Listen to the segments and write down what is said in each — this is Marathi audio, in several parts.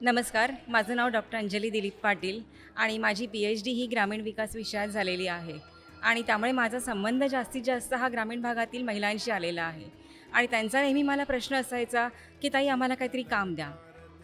नमस्कार माझं नाव डॉक्टर अंजली दिलीप पाटील आणि माझी पी एच डी ही ग्रामीण विकास विषयात झालेली आहे. आणि त्यामुळे माझा संबंध जास्तीत जास्त हा ग्रामीण भागातील महिलांशी आलेला आहे. आणि त्यांचा नेहमी मला प्रश्न असायचा की ताई आम्हाला काहीतरी काम द्या.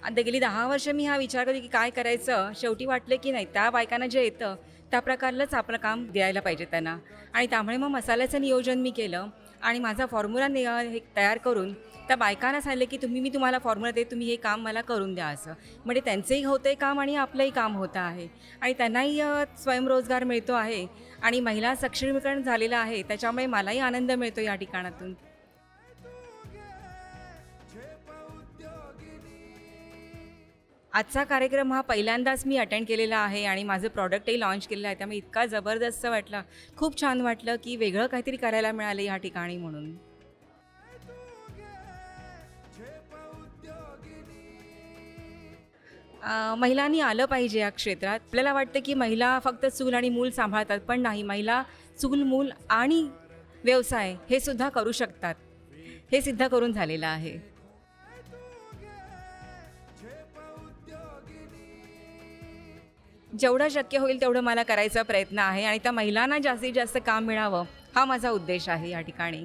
आता गेली दहा वर्ष मी हा विचार करते की काय करायचं? शेवटी वाटलं की नाही त्या बायकांना जे येतं त्या प्रकारलंच आपलं काम द्यायला पाहिजे त्यांना. आणि त्यामुळे मग मसाल्याचं नियोजन मी केलं. आणि माझा फॉर्म्युला नि हे तयार करून त्या बायकांना सांगितलं की तुम्ही मी तुम्हाला फॉर्म्युला देते तुम्ही हे काम मला करून द्या असं. म्हणजे त्यांचंही होतं आहे काम आणि आपलंही काम होतं आहे. आणि त्यांनाही स्वयंरोजगार मिळतो आहे आणि महिला सक्षमीकरण झालेलं आहे त्याच्यामुळे मलाही आनंद मिळतो या ठिकाणातून. आजचा कार्यक्रम हा पहिल्यांदाच मी अटेंड केलेला आहे आणि माझं प्रॉडक्टही लॉन्च केलेलं आहे. त्यामुळे इतका जबरदस्त वाटला. खूप छान वाटलं की वेगळं काहीतरी करायला मिळालं या ठिकाणी म्हणून. महिलांनी आलं पाहिजे या क्षेत्रात. आपल्याला वाटतं की महिला फक्त चूल आणि मूल सांभाळतात पण नाही. महिला चूल मूल आणि व्यवसाय हे सुद्धा करू शकतात. हे सिद्ध करून झालेलं आहे. जेवढं शक्य होईल तेवढं मला करायचा प्रयत्न आहे आणि त्या महिलांना जास्तीत जास्त काम मिळावं हा माझा उद्देश आहे या ठिकाणी.